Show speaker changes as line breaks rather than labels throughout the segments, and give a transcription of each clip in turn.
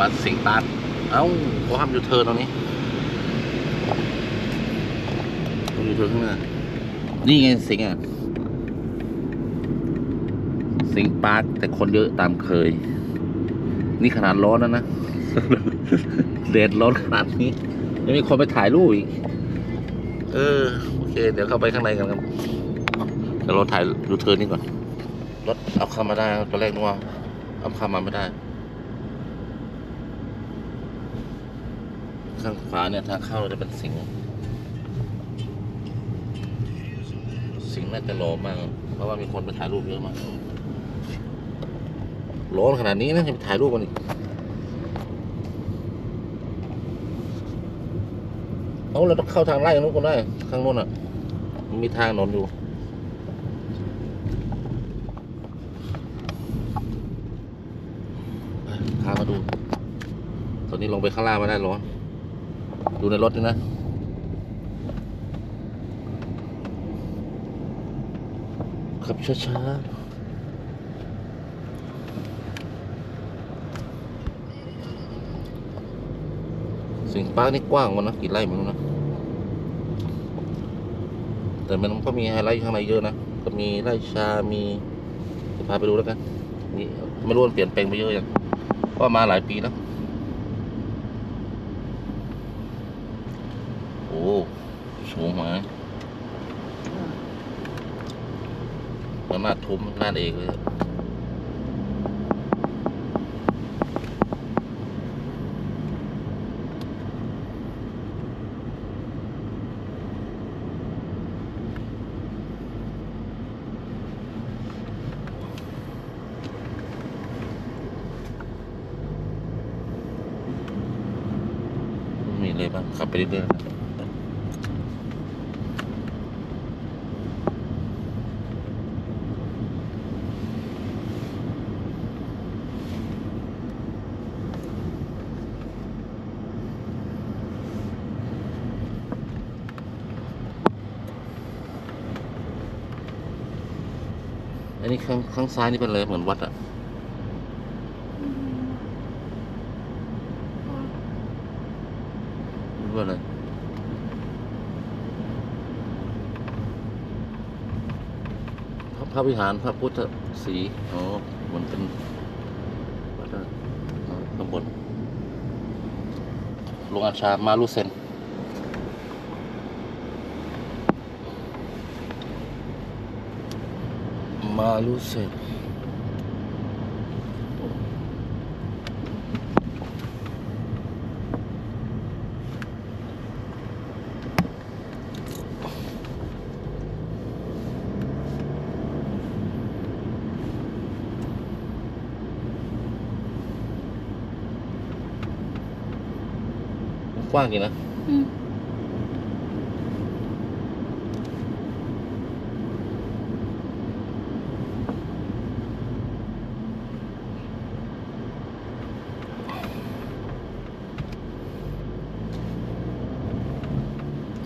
มาสิงตาดเอ้าเขาห้ามยูเทิร์นตรงนี้ต้องยูเทิร์นข้างหน้านี่ไงสิงอะ สิงปาร์คแต่คนเยอะตามเคย นี่ขนาดร้อนแล้วนะแดดร้อนขนาดนี้ยังมีคนไปถ่ายรูปอีก เออ โอเค เดี๋ยวเข้าไปข้างในกันครับเดี๋ยวเราถ่ายดูเทิร์นนี่ก่อน รถเอาเข้ามาได้ครับตอนแรกนึกว่าเอาเข้ามาไม่ได้ ข้างขวาเนี่ยทางเข้าจะเป็นสิงสิงน่าจะรอมากเพราะว่ามีคนไปถ่ายรูปเยอะมากร้อนขนาดนี้นะยังไปถ่ายรูปกันอีกเอาเราต้องเข้าทางไร่นู้นก็ได้ ข้างโน้นอะมันมีทางถนนอยู่พามาดู ตอนนี้ลงไปข้างล่างไม่ได้ร้อน ดูในรถด้วยนะขับช้าๆสิงปาร์คนี่กว้างมันนะกี่ไร่ไมันนะ แต่มันก็มีไฮไลท์ข้างในเยอะนะ ก็มีไร่ชา มีจะพาไปดูแล้วกันนี่ไม่รู้มันเปลี่ยนแปลงไปเยอะยังเพราะมาหลายปีแล้ว โอ้สูงไหม มันน่าทุมน่าเอกเลยมีอะไรบ้างขับไปเรื่อยๆ ข้างข้างซ้ายนี่เป็นอะไรเหมือนวัดอะรู้อะไรพระพระวิหารพระพุทธศรีอ๋อเหมือนเป็นวัดอะข้างบนลงอาชามาลุเซน มาลุเซน กว้างจริงนะ
อืม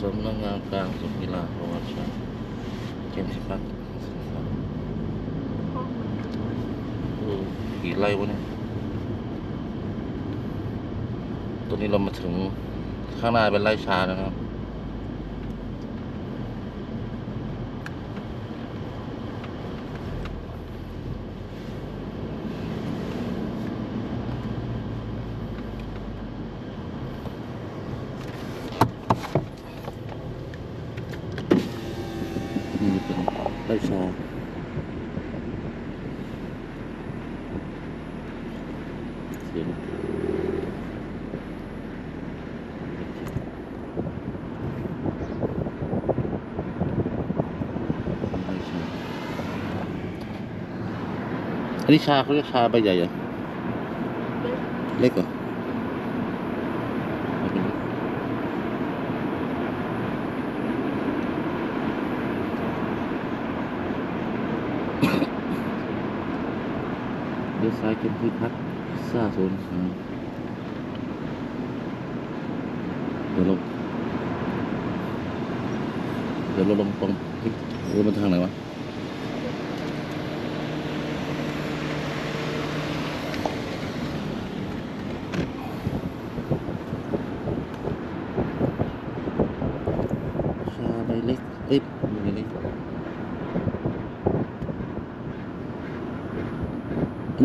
สำนักงานกลางสุขีลาประวัติศาสตร์เจมส์พักเออกี่ไร่วะเนี่ย ตัวนี้เรามาถึงข้างหน้าเป็นไร่ชาแล้วนะครับ นี่เป็นไร่ชาเสียงไร่ชา อันนี้ชาเขาเรียกชาใบใหญ่เหรอเล็กเหรอเอาเป็นเล็กเลี้ยวซ้ายเป็นที่พักซ่าโซนเดี๋ยวเราเดี๋ยวเราลงตรงเฮ้ยเรือมันทางไหนวะ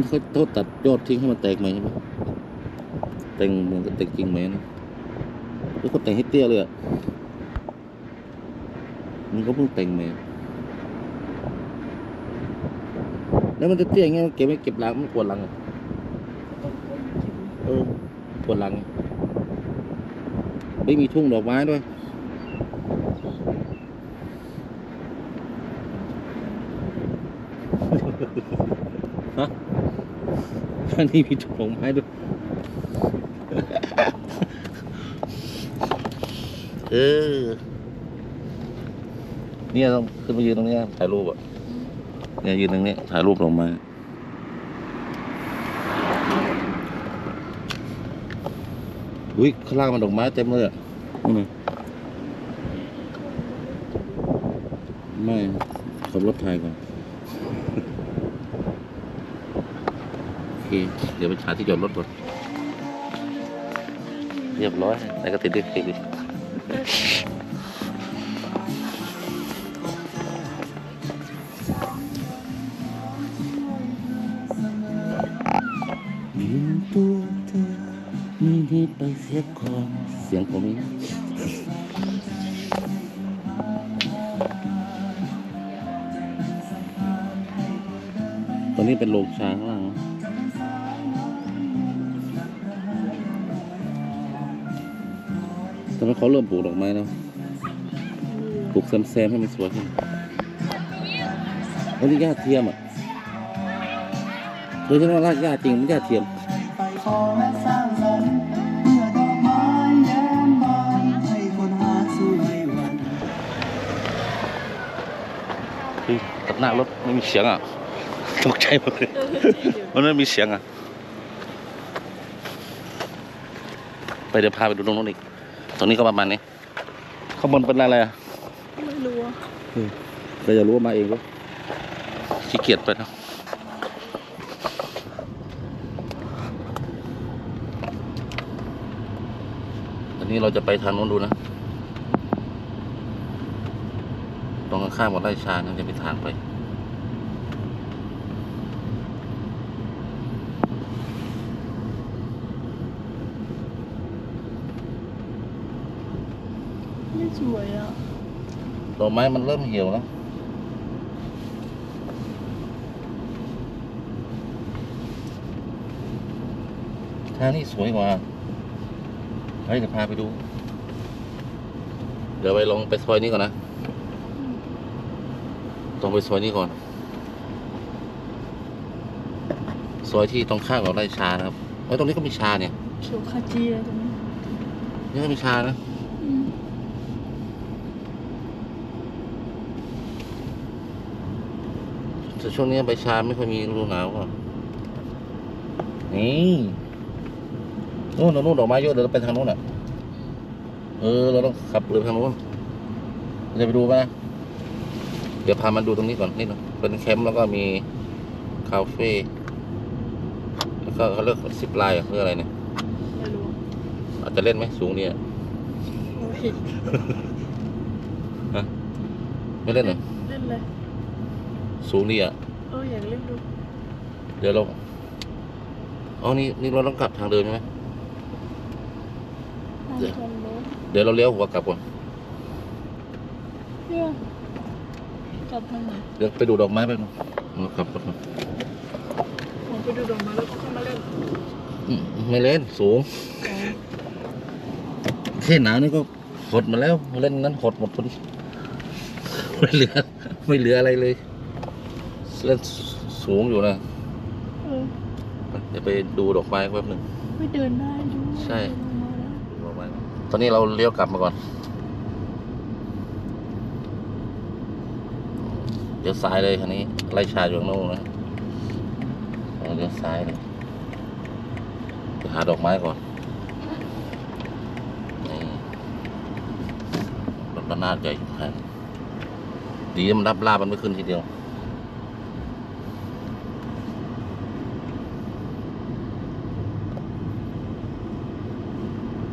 เขาเขาตัดยอดทิ้งให้มันแตกใหม่ใช่ไหมแต่งเหมือนกับแต่งจริงไหมนะแล้วก็แต่งให้เตี้ยเลยอะมันก็เพิ่งแต่งใหม่แล้วมันจะเตี้ยอย่างเงี้ยมันเก็บไม่เก็บหลังมันปวดหลังอะเออปวดหลังไงไม่มีทุ่งดอกไม้ด้วยฮะ อันนี้มีถุงดอกไม้ด้วยเออเนี่ยต้องขึ้นมายืนตรงเนี้ยถ่ายรูปอะเนี่ยยืนตรงเนี้ยถ่ายรูปลงมาอุ้ยข้างล่างมันดอกไม้เต็มเลยอะนู่นน่ะไม่ขับรถถ่ายก่อน โอเดี๋ยวไปหาที่จอดรถก่อนเรียบร้อยไหนก็ติดเรียกติดยืนตัวเธอไม่ได้ไปเสียก่อนเสียงผมตอนนี้เป็นโรงช้างข้างล่าง เขาเริ่มปลูกดอกไม้แล้วปลูกแซมๆให้มันสวยขึ้นอันนี้หญ้าเทียมอะเธอจะว่าลากหญ้าจริงไม่หญ้าเทียม
ไปขอสร้างสรรค์เมื่อดอกไม้แย้มบานให้คนหาสู้ไม่หวั่น
เฮ้ยตัดหน้ารถไม่มีเสียงอะตกใจหมดเลยมันไม่มีเสียงอะ ไปเดี๋ยวพาไปดูตรงนู้นอีก ตรงนี้ก็ประมาณนี้ ข้างบนเป็นอะไรอะ
ไม่รู้อะ
เราจะรู้ว่ามาเองก็ขี้เกียจไปนะอันนี้เราจะไปทางโน้นดูนะ ตรงข้างๆวัดไร่ชาเนี่ยจะมีทางไป
สวยอะ
ดอกไม้มันเริ่มเหี่ยวแล้วทางนี้สวยกว่าเฮ้ยเดี๋ยวพาไปดู เดี๋ยวไปลองไปซอยนี้ก่อนนะต้องไปซอยนี้ก่อน ซอยที่ตรงข้ามกับไร่ชานะครับเอ้ยตรงนี้ก็มีชาเนี่ย
เขียวขจีอะไรตรงนี้
นี่ก็มีชานะ
อืม
แต่ช่วงนี้ใบชาไม่ค่อยมีฤดูหนาวอะนี่นู่นนู่นดอกไม้เยอะเดี๋ยวเราไปทางนู้นอะ เออ เราต้องขับเรือไปทางนู้นเราจะไปดูไหมนะเดี๋ยวพามันดูตรงนี้ก่อนนี่นะเป็นแคมป์แล้วก็มีคาเฟ่แล้วก็เขาเรียกซิปไลน์อะเพื่ออะไรเนี่ย
ไม่รู้
อาจจะเล่นไหมสูงเนี่ย
โอ้ย
ไม่เล่นเหรอ
เล่นเลย
สูงดีอะ
เอออยากเล่นดู
เดี๋ยวเราอ๋อนี่นี่เราต้องกลับทางเดินใช่ไหม
ทาง
เดี๋ยว
ตรงโน้น
เดี๋ยวเราเลี้ยวหัวกลับก่อน
เนี่ยกลับทางไหน
เดี๋ยวไปดูดอกไม้ไปบนึงเรากลับก่อน
ผมไปดูดอกไม้แล้วก็เข้ามาเล่น
อืมไม่เล่นสูง
อ๋อ
แค่หนาวนี่ก็หดมาแล้วเล่นนั้นหดหมดพอดีไม่เหลือ ไม่เหลืออะไรเลย เล่นสูงอยู่นะ
เออ
เดี๋ยวไปดูดอกไม้แป๊บหนึ่ง
ไม่เดินได้ดู
ใช่
เดินมาแล้ว
ดูดอกไม้ตอนนี้เราเลี้ยวกลับมาก่อน เดี๋ยวซ้ายเลยคันนี้ ไล่ชาอยู่ข้างโน้นนะเอาเลี้ยวซ้ายเลยไปหาดอกไม้ก่อน นี่รถระนาดใหญ่อยู่คันดีนะมันรับลาบมันไม่ขึ้นทีเดียว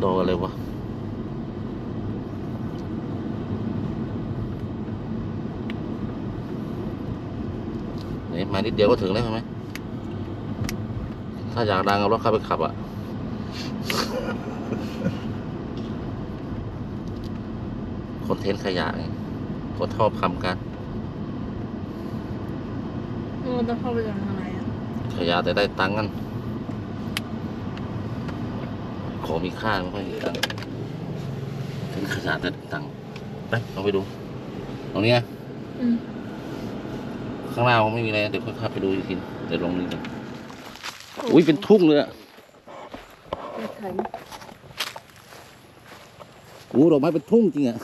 โตกันเลยวะนี่มานิดเดียวก็ถึงแล้วใช่ไหม ถ้าอยากดังเอารถเข้าไปขับอะคอนเทนต์ขยะไงคนชอบทำกัน
มันต้องเข้าไปจากทางไหนอะ
ขยะแต่ได้ตังค์กัน ของมีค่าไม่ค่อยมีตังค์ถึงขยะแต่ได้ตังค์ไปลองไปดูตรงนี้ไง
อืม
ข้างหน้าคงไม่มีอะไร เดี๋ยวค่อยเข้าไปดูอีกทีเดี๋ยวลงนี่กันอุ้ยเป็นทุ่งเลยอะ
ไม่ไถ
โอ้ดอกไม้เป็นทุ่งจริงอะ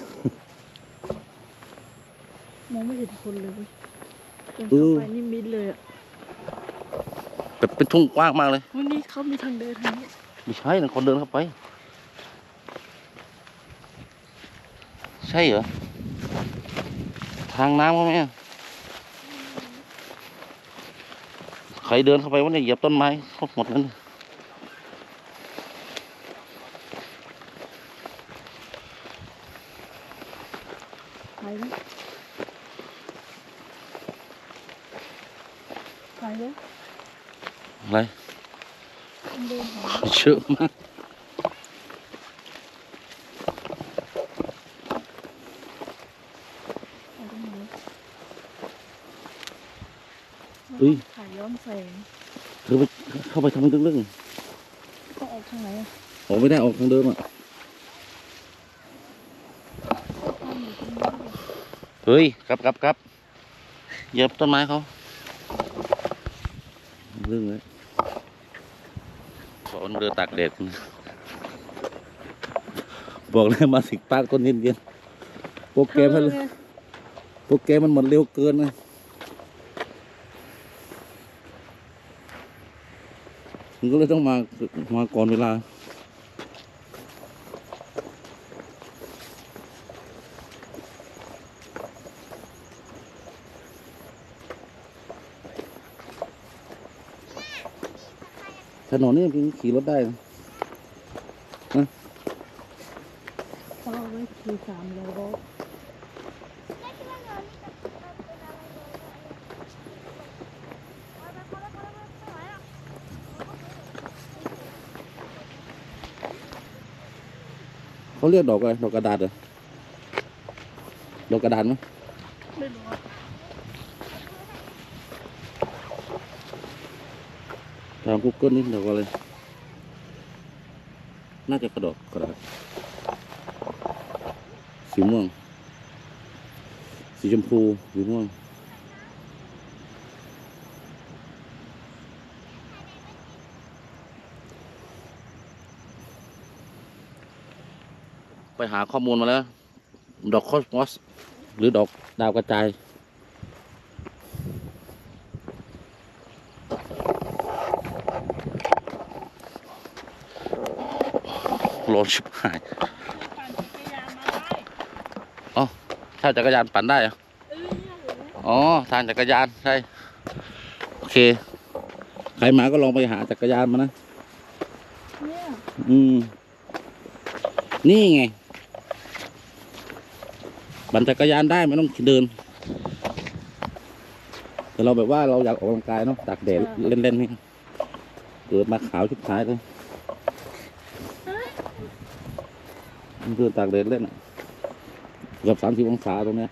มองไม่เห็นคนเลยเว้ยเดิน
เอ
เข้า
อ
ไปนี่มิดเลยอะ
แบบเป็นทุ่งกว้างมากเลย
วันนี้เขามีทางเดินทางนี้
ไม่ใช่นะคนเดินเข้าไป ใช่เหรอ ทางน้ำเขาไหมอะใครเดินเข้าไปวะเนี่ยเหยียบต้นไม้ครบหมดแล้วเนี่ย
ไถไหมไถเลย
อะไร
มัน เดินหา
เยอะมาก
เอาตรงไหน
เฮ้ย
ถ่ายย้อนแสง
เธอไปเข้าไปทำไมตึ้ง
ต้องออกทางไหนอะ
ๆออกไม่ได้ออกทางเดิมอะ
ตั้งอยู่ตรงนี้เลย
เฮ้ยกลับกลับกลับเหยียบต้นไม้เขาเรื่องเลย คนเรือตากแดดบอกเลยมาสิกปากต้นเย็นๆโปรแกรมให้
เธอไง
โปรแกรมมันหมดเร็วเกินนะมันก็เลยต้องมามาก่อนเวลา นนนี่มันขี่รถได้นะ
เขาเอาไว้คือสามล้อ
เขาเรียกดอกอะไร ดอกกระดาษเหรอ ดอกกระดาษไหม
ไม่รู้อะ
ทางกูเกิลนี่ดอกอะไรน่าจะกระดกกระดาษสีม่วง สีชมพูสีม่วงไปหาข้อมูลมาแล้ว ดอกคอสมอส หรือดอกดาวกระจาย นชิบหาย
ปั่นจักรยานมาได้
ถ้าจักรยานปั่นได้เหรอ
เออเนี่ยเห็นไหม
อ๋อทางจักรยานใช่โอเค ใครมาก็ลองไปหาจักรยานมานะ
เนี่ย
อืม นี่ไงปั่นจักรยานได้ไม่ต้องเดินแต่เราแบบว่าเราอยากออกกำลังกายเนาะตากแดดเล่นๆนี่เกิดมาขาวชิบหายเลยมันเดินตากแดดเล่นเกือบสามสิบองศาตรงเนี้ย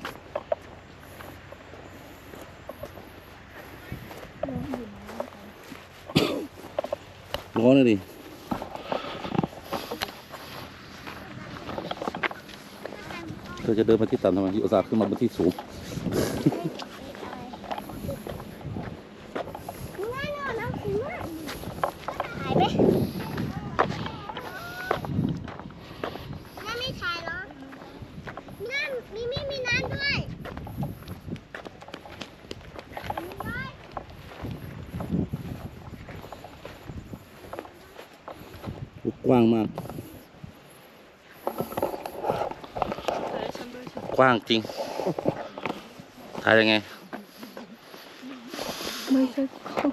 ร้อนเลยดิเธอจะเดินมาที่ต่ำทำไมอุตส่าห์ขึ้นมาบนที่สูง
ถ่ายไหมน้ำไม่ถ่ายเหรอ น้ำมีมีมีน้ำด้วย
กว้างมาก
ถ่ายฉันด้วยฉัน
กว้างจริง ถ่ายยังไง
ไม่ใช่เขา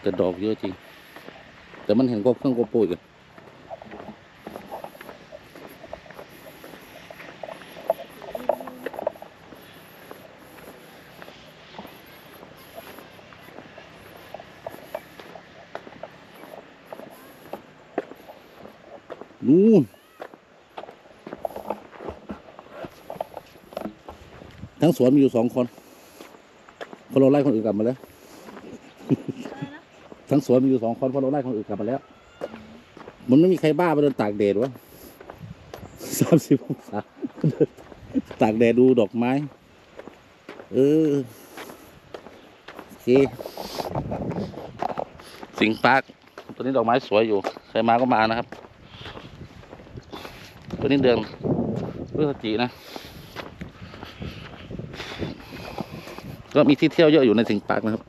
แต่ดอกเยอะจริง แต่มันเห็นก็เครื่องโกโปรอีกอะนู่นทั้ งสวนมีอยู่สองคนเพราะเราไล่คนอื่นกลับมาแล้ว ทั้งสวนมีอยู่สองคนเพราะเราไล่คนอื่นกลับมาแล้ว มันไม่มีใครบ้าไปเดินตากแดดวะสามสิบองศาตากแดดดูดอกไม้ เออโอเคสิงห์ปาร์คตัวนี้ดอกไม้สวยอยู่ ใครมาก็มานะครับ ตัวนี้เดือนพฤศจินะ ก็มีที่เที่ยวเยอะอยู่ในสิงปาร์คนะครับ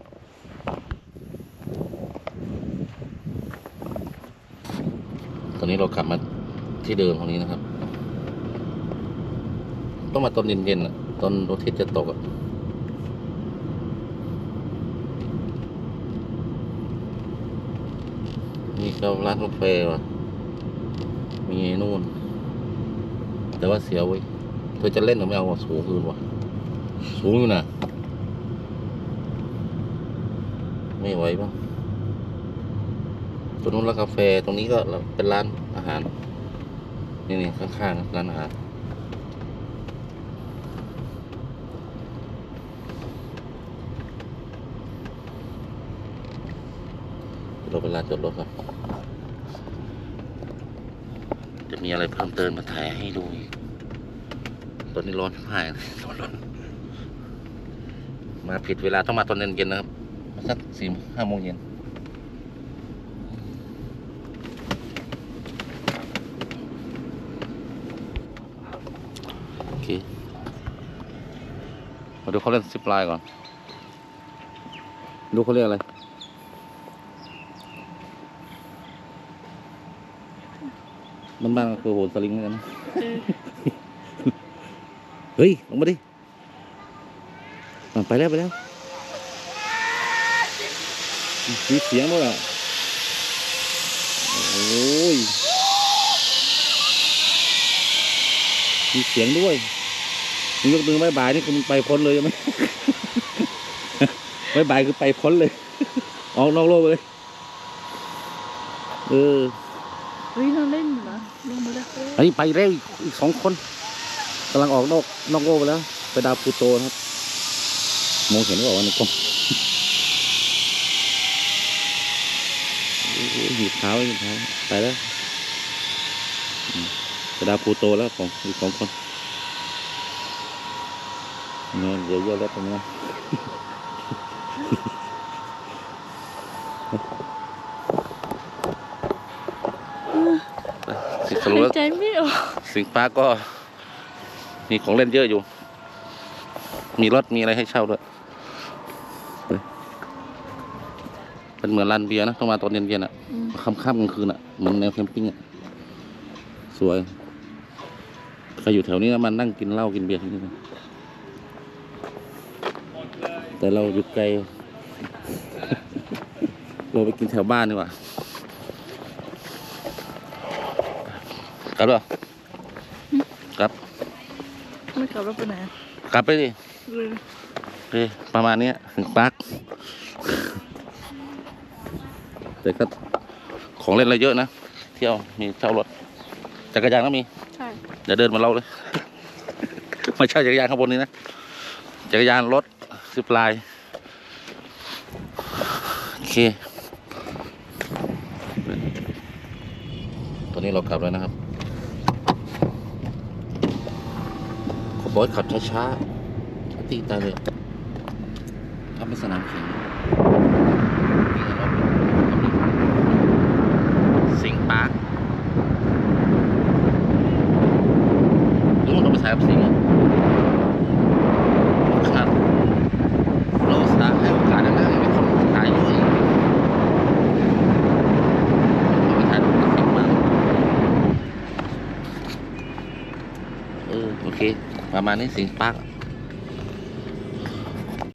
ตอนนี้เรากลับมาที่เดิมตรงนี้นะครับ ต้องมาตอนเย็นๆอะตอนดวงอาทิตจะตกอะมีเการ้านกาแฟว่ะ มีนู่น แต่ว่าเสียวเว้ยเธอจะเล่นหรือไม่เอาวะสูงคืนวะสูงอยู่นะ ไม่ไหวป่ะตรงนู้นร้านกาแฟตรงนี้ก็เป็นร้านอาหาร นี่นี่ข้างๆร้านอาหารเราเป็นลานจอดรถครับ จะมีอะไรเพิ่มเติมมาถ่ายให้ดูอีกตอนนี้ร้อนมากเลยร้ร้อนมาผิดเวลาต้องมาตอนเย็นๆนะครับ สักสี่ห้าโมงเย็นโอเค มาดูเขาเล่นซิปไลน์ก่อน ดูเขาเรียกอะไรมันบ้านก็คือโหนสลิงเหมือนกันนะเฮ้ย ลงมาดิอะไปแล้ว ไปแล้ว มีเสียงด้วยอะโอ้ยมีเสียงด้วยมึงยกมือไม่บายนี่คือมึงไปพ้นเลยใช่ไหมไม่บายคือไปพ้นเลย ออกนอกโลกไปเลย เออ
เฮ้ยเราเล่นเหรอลงมาแล้ว
อันนี้ไปเร็วอีกอีกสองคนกำลังออกนอกนอกโลกไปแล้ว ไปดาวพลูโตนะครับมองเห็นหรือเปล่าวะในกล้องโอ้โหหยิบ เท้าหยิบเท้าไปแล้วอืมไปดาวพลูโตแล้วของอีกสองคนเนี่ยเดี๋ยวเยอะแล้วตรงนี้สิสรุป
หา
แล้
ยวใจไม่ออก
สิงห์ปาร์คก็ มีของเล่นเยอะอยู่ มีรถมีอะไรให้เช่าด้วย เป็นเหมือนลานเบียร์นะต้องมาตอนเย็นๆอะ
อืม
ค่ำๆกลางคืนอะเหมือนแนวแคมปิ้งอะสวยใครอยู่แถวนี้ก็มานั่งกินเหล้ากินเบียร์ที่นี่นะแต่เราอยู่ไกล เราไปกินแถวบ้านดีกว่ากลับด้วยกลับ
ไม่กลับแล้วไปไหนอะ
กลับไปดิ
เออ
เอ้ยประมาณเนี้ยถึงปาร์ค แต่ก็ของเล่นอะไรเยอะนะ เที่ยวมีเช่ารถจักรยานก็มี
ใช่
เดี๋ยวเดินมาเล่าเลยไม่ใช่จักรยานข้างบนนี้นะ จักรยานรถสิบลายโอเค ตอนนี้เรากลับแล้วนะครับขอบอยขับช้าๆตีตายเลยทำเป็นสนามแข่งสิงห์ปาร์ค หรือมันต้องไปถ่ายกับสิงห์อะครับเราสร้างให้โอกาสนะนะมีคนถ่ายเยอะอีกเราไปถ่ายรูปกับสิงห์บ้างเออ โอเค ประมาณนี้สิงปัก